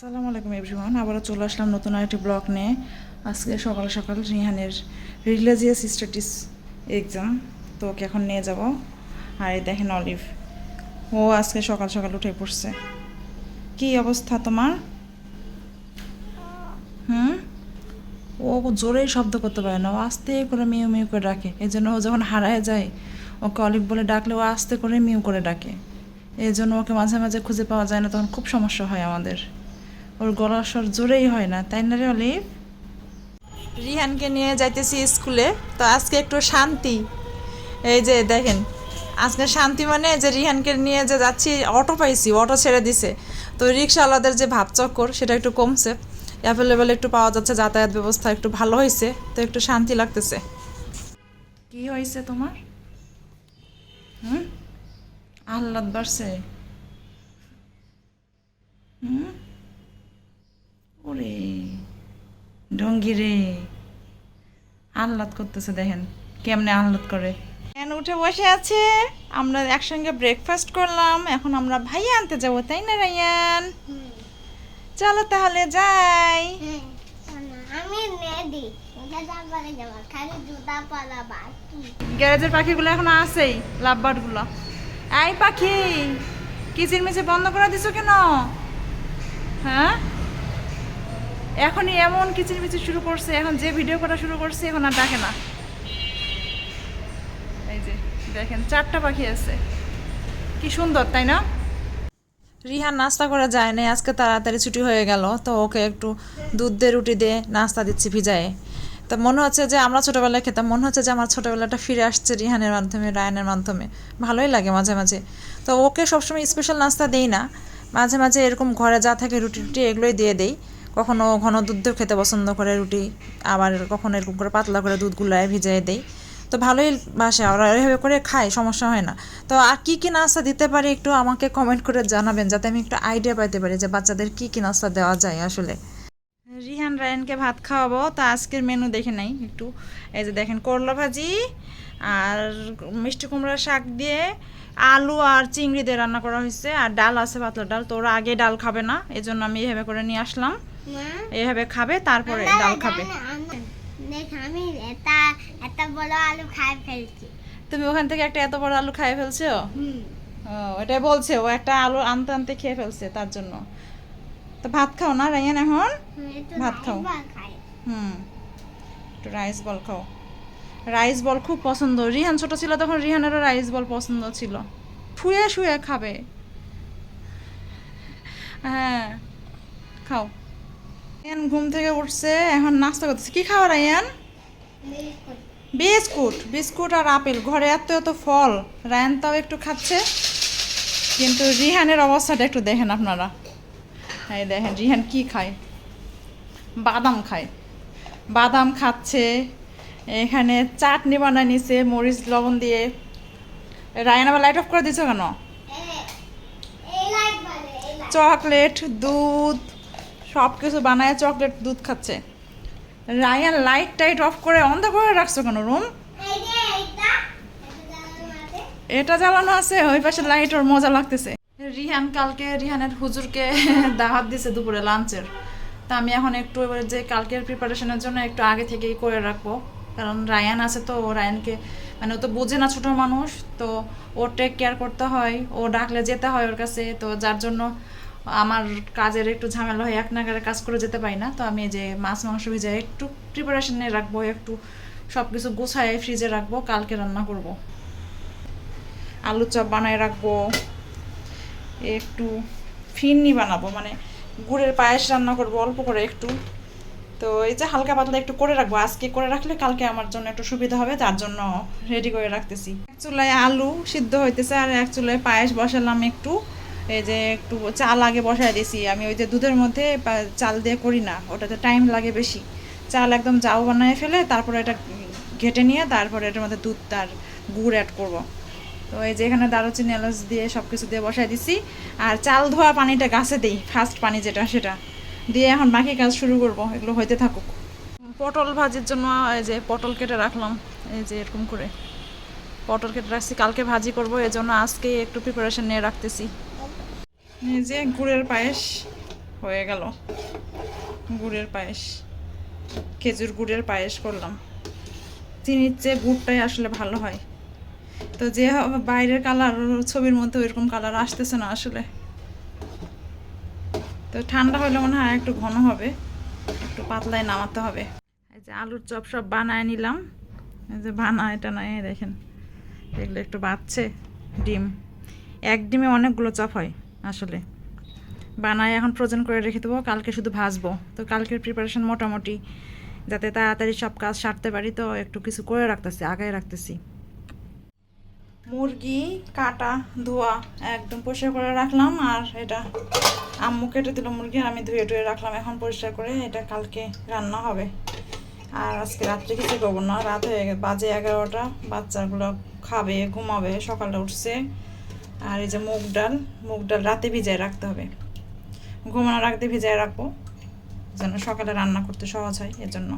আসসালামু আলাইকুম এভরিওয়ান আবারও চলে আসলাম নতুন আরেকটি ব্লগ নিয়ে। আজকে সকাল সকাল রিহানের রিলিজিয়াস স্টাডিজ এক্সাম তো ওকে এখন নিয়ে যাব। আর এই দেখেন অলিভ, ও আজকে সকাল সকাল উঠে পড়ছে। কি অবস্থা তোমার? হুম? ও জোরেই শব্দ করতে পারে না, ও আস্তে করে মিউ মিউ করে ডাকে। এই জন্য ও যখন হারায় যায়, ওকে অলিভ বলে ডাকলে ও আস্তে করে মিউ করে ডাকে। এই জন্য ওকে মাঝে মাঝে খুঁজে পাওয়া যায় না, তখন খুব সমস্যা হয় আমাদের। ওর গলার স্বর জোরেই হয় না তাই না রে অলিভ? রিহানকে নিয়ে যাইতেছি স্কুলে তো আজকে একটু শান্তি। এই যে দেখেন আজকে শান্তি মানে যে রিহানকে নিয়ে যে যাচ্ছি অটো পাইছি অটো ছেড়ে দিছে। তো রিক্সাওয়ালাদের যে ভাবচক্কর সেটা একটু কমছে। অ্যাভেলেবেল একটু পাওয়া যাচ্ছে যাতায়াত ব্যবস্থা একটু ভালো হয়েছে তো একটু শান্তি লাগতেছে। কি হয়েছে তোমার? হুম? আহ্লাদ বাড়ছে। হুম ওরে ডঙ্গি রে আহ্লাদ করতেছে দেখেন কেমনে আহ্লাদ করে। কেন উঠে বসে আছে আমরা একসঙ্গে ব্রেকফাস্ট করলাম এখন আমরা ভাই আনতে যাব তাই না রায়ান? চলো তাহলে যাই। আমি বাকি গ্যারেজের পাখিগুলো এখন আছেই লাভবার্ডগুলো। এই পাখি কিচির মিচির বন্ধ করে দিছো কেন? হ্যাঁ? এখনই এমন কিচির মিচির শুরু করছে, এখন যে ভিডিও করা শুরু করছে, এখন আর ডাকে না। এই যে, দেখেন, চারটা পাখি আছে। কি সুন্দর, তাই না? রিহান নাস্তা করা যায় না আজকে তাড়াতাড়ি ছুটি হয়ে গেল, তো ওকে একটু দুধ দিয়ে রুটি দিয়ে নাস্তা দিচ্ছি ভিজায়ে। তো মনে হচ্ছে যে আমরা ছোটোবেলায় খেতাম, মনে হচ্ছে যে আমার ছোটোবেলাটা ফিরে আসছে রিহানের মাধ্যমে, রায়নের মাধ্যমে। ভালোই লাগে মাঝে মাঝে। তো ওকে সবসময় স্পেশাল নাস্তা দেই না, মাঝে মাঝে এরকম ঘরে যা থাকে রুটি টুটি এগুলোই দিয়ে দেই। কখনো ঘন দুধ দিয়ে খেতে পছন্দ করে রুটি, আবার কখনো এরকম করে পাতলা করে দুধ গুলায় ভিজিয়ে দেই। তো ভালোই বাসে, ওরা এভাবে করে খায়, সমস্যা হয় না। তো আর কী কী নাস্তা দিতে পারি একটু আমাকে কমেন্ট করে জানাবেন, যাতে আমি একটু আইডিয়া পাইতে পারি যে বাচ্চাদের কী কী নাস্তা দেওয়া যায় আসলে। রিহান রায়নকে ভাত খাওয়াবো, তা আজকের মেনু দেখে নাই একটু। এই যে দেখেন, করলা ভাজি আর মিষ্টি কুমড়ার শাক দিয়ে আলু আর চিংড়ি দিয়ে রান্না করা হয়েছে, আর ডাল আছে পাতলা ডাল, তো ওরা আগে ডাল খাবে না এই জন্য আমি এভাবে করে নিয়ে আসলাম। মা এইভাবে খাবে তারপরে ডাল খাবে। আমি- দেখ এটা একটা বড় আলু খাই ফেলছি। তুমি ওখান থেকে একটা এত বড় আলু খাই ফেলছো? হুম। ও ওটাই বলছে ও একটা আলু আনতে আনতে খেয়ে ফেলছে তার জন্য। তো ভাত খাও না রাইয়ান এখন? ভাত খাও। হুম একটু রাইস বল খাও। রাইস বল খুব পছন্দ। রিহান ছোট ছিল তখন রিহানেরও রাইস বল পছন্দ ছিল। শুয়ে শুয়ে খাবে। হ্যাঁ খাও। রায়ান ঘুম থেকে উঠছে এখন নাস্তা করতেছে। কি খাওয়া রায়ান বিস্কুট। বিস্কুট আর আপেল। ঘরে এত এত ফল। রায়ান তাও একটু খাচ্ছে। কিন্তু রিহানের অবস্থাটা একটু দেখেন আপনারা। এই দেখেন রিহান কি খায়? বাদাম খায়। বাদাম খাচ্ছে। এখানে চাটনি বানায় নিছে মরিচ লবণ দিয়ে। রায়ান আবার লাইট অফ করে দিছো কেন? চকলেট দুধ। সব কিছু বানায় চকলেট দুধ খাচ্ছে। রায়ান লাইট টাইট অফ করে অন্ধকার রাখছো কেন, রুম? এটা জ্বালানো আছে, ওই পাশে লাইট ওর মজা লাগতেছে। রিহান কালকে, রিহানের হুজুরকে দাওয়াত দিছে দুপুরে লাঞ্চের। তা আমি এখন একটু এবার যে কালকের প্রিপারেশনের জন্য একটু আগে থেকেই করে রাখব। কারণ রায়ান আছে তো, ও রায়ানকে মানে ও তো বোঝে না ছোট মানুষ, তো ওর টেক কেয়ার করতে হয়, ও ডাকলে যেতে হয় ওর কাছে, তো যার জন্য আমার কাজের একটু ঝামেলা হয় এক নাগারে কাজ করে যেতে পারি না, তো আমি যে মাছ, মাংস ভিজায় একটু প্রিপারেশন রাখব, একটু সব কিছু গোছায় ফ্রিজে রাখব, কালকে রান্না করব। আলু চপ বানায় রাখব, একটু ফিরনি বানাবো মানে গুড়ের পায়েস রান্না করব অল্প করে একটু। তো এই যে হালকা পাতলা একটু করে রাখব, আজকে করে রাখলে কালকে আমার জন্য একটু সুবিধা হবে, তার জন্য রেডি করে রাখতেছি। এক চুলায় আলু সিদ্ধ হইতেছে, আর এক চুলায় পায়েস বসালাম একটু। এই যে একটু চাল আগে বসায় দিয়েছি আমি ওই যে দুধের মধ্যে চাল দিয়ে করি না, ওটাতে টাইম লাগে বেশি। চাল একদম জাউ বানায় ফেলে, তারপরে এটা ঘেটে নিয়ে তারপরে এটার মধ্যে দুধ তার গুড় অ্যাড করব। তো এই যে এখানে দারুচিনি, এলাচ দিয়ে সব কিছু দিয়ে বসাই দিছি। আর চাল ধোয়া পানিটা গাছে দিই ফার্স্ট পানি যেটা, সেটা। দিয়ে এখন বাকি কাজ শুরু করব, এগুলো হইতে থাকুক। পটল ভাজির জন্য এই যে পটল কেটে রাখলাম, এই যে এরকম করে। পটল কেটে রাখছি, কালকে ভাজি করব এই জন্য আজকেই একটু প্রিপারেশন নিয়ে রাখতেছি। এই যে গুড়ের পায়েস হয়ে গেল। গুড়ের পায়েস। খেজুর গুড়ের পায়েস করলাম। চিনির চেয়ে গুড়টাই আসলে ভালো হয়। তো যে বাইরের কালার ছবির মধ্যে ওইরকম কালার আসতেছে না আসলে। তো ঠান্ডা হলে মনে হয় একটু ঘন হবে, একটু পাতলায় নামাতে হবে। এই যে আলুর চপ সব বানায় নিলাম। এই যে বানায় এটা নয় দেখেন। এগুলো একটু বাড়ছে। ডিম। এক ডিমে অনেকগুলো চপ হয়। আসলে। বানায় এখন ফ্রোজেন করে রেখে দেবো, কালকে শুধু ভাজবো। তো কালকের প্রিপারেশন মোটামুটি, যাতে তাড়াতাড়ি সব কাজ সারতে পারি, তো একটু কিছু করে রাখতেছি, আগায় রাখতেছি। মুরগি, কাটা, ধোয়া একদম পরিষ্কার করে রাখলাম, আর এটা আম্মু কেটে দিল মুরগি, আর আমি ধুয়ে টুয়ে রাখলাম এখন পরিষ্কার করে, এটা কালকে রান্না হবে। আর আজকে রাত্রে কিছু করব না, রাত হয়ে গে- বাজে এগারোটা, বাচ্চাগুলো খাবে, ঘুমাবে, সকালে উঠছে। আর এই যে মুগ ডাল মুগ ডাল রাতে ভিজায় রাখতে হবে। ঘুমানোর রাখতে ভিজায় রাখব, যেন সকালে রান্না করতে সহজ হয় এর জন্য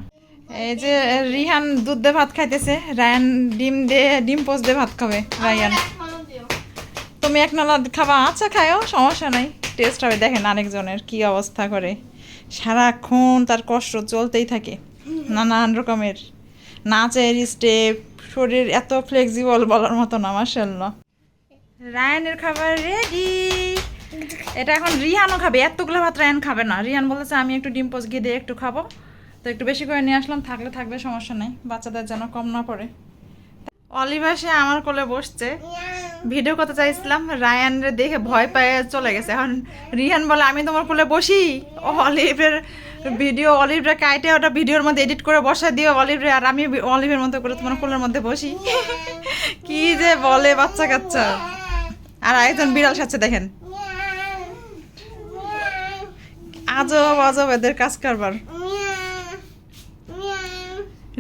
এই যে রিহান দুধ দিয়ে ভাত খাইতেছে, রায়ান ডিম দিয়ে, ডিম পোস্ট দিয়ে ভাত খাবে, রায়ান। তুমি এক নালা খাবা আচ্ছা খায়ও সমস্যা নাই টেস্ট হবে। দেখেন আরেকজনের কি অবস্থা করে। সারাক্ষণ তার কষ্ট চলতেই থাকে, নানান রকমের। নাচের স্টেপ শরীর এত ফ্লেক্সিবল বলার মতো না মার্শাল্লাহ রায়ানের খাবার রেডি এটা এখন রিহানও খাবে, এতগুলো ভাত রায়ান খাবে না। রিহান বলেছে, আমি একটু ডিম গিয়ে দিয়ে একটু খাব। তো একটু বেশি করে নিয়ে আসলাম, থাকলে থাকবে, সমস্যা নেই। বাচ্চাদের যেন কম না পড়ে। অলিভা, সে আমার কোলে বসছে। ভিডিও করতে চাইছিলাম, রায়ানরে দেখে ভয় পেয়ে চলে গেছে। এখন রিহান বলে, আমি তোমার কোলে বসি? অলিভের ভিডিও, অলিভরে কাইটে ওটা ভিডিওর মধ্যে এডিট করে বসায় দিও অলিভরে, আর আমি অলিভের মতো করে তোমার কোলের মধ্যে বসি। কি যে বলে বাচ্চা কাচ্চা আর একজন বিড়াল সাথে দেখেন। আজব আজব এদের কাজ কারবার।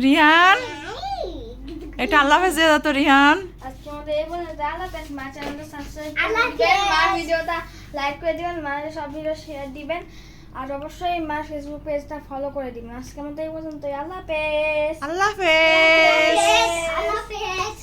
রিহান? এটা আল্লাহ হাফেজ দিয়ে তো রিহান। আল্লাহ হাফেজ আল্লাহ লাইক করে দিবেন মায়ের সব ভিডিও শেয়ার দিবেন। আর অবশ্যই মা ফেসবুক পেজটা ফলো করে দিবেন। আজকে আমাদের এই পর্যন্ত আল্লাহ হাফেজ। আল্লাহ হাফেজ।